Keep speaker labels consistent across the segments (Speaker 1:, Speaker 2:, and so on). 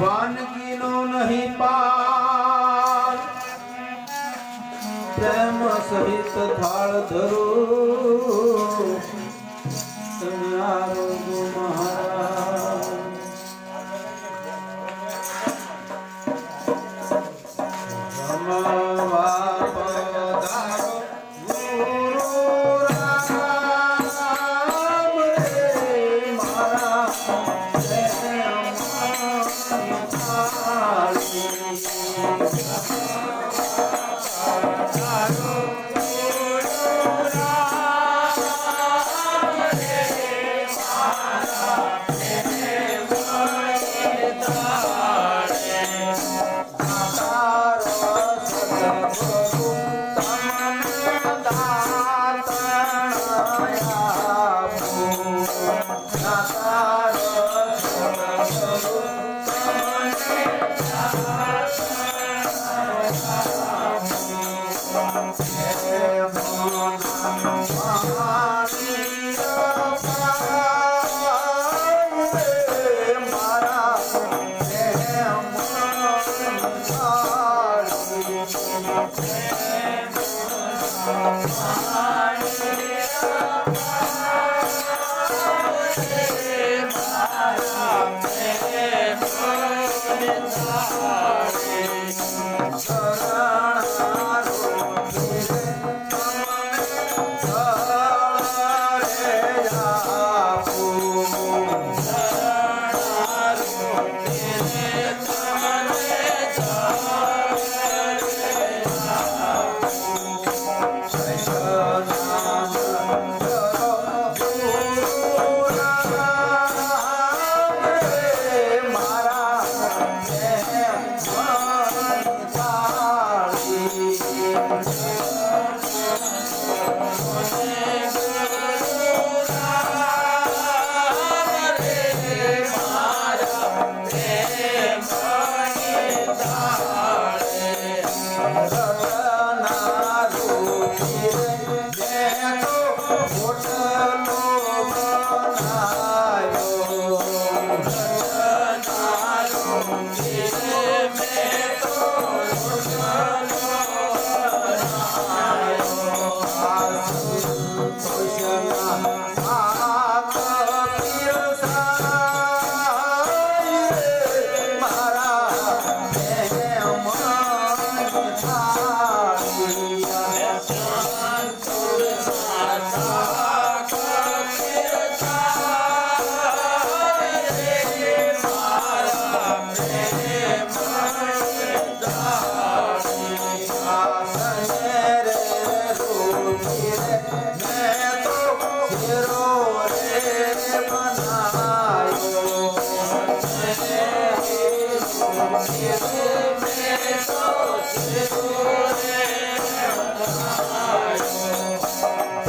Speaker 1: વાનગીનો નહીં પાર. પ્રેમ સહિત થાળ ધરું.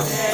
Speaker 1: Yeah.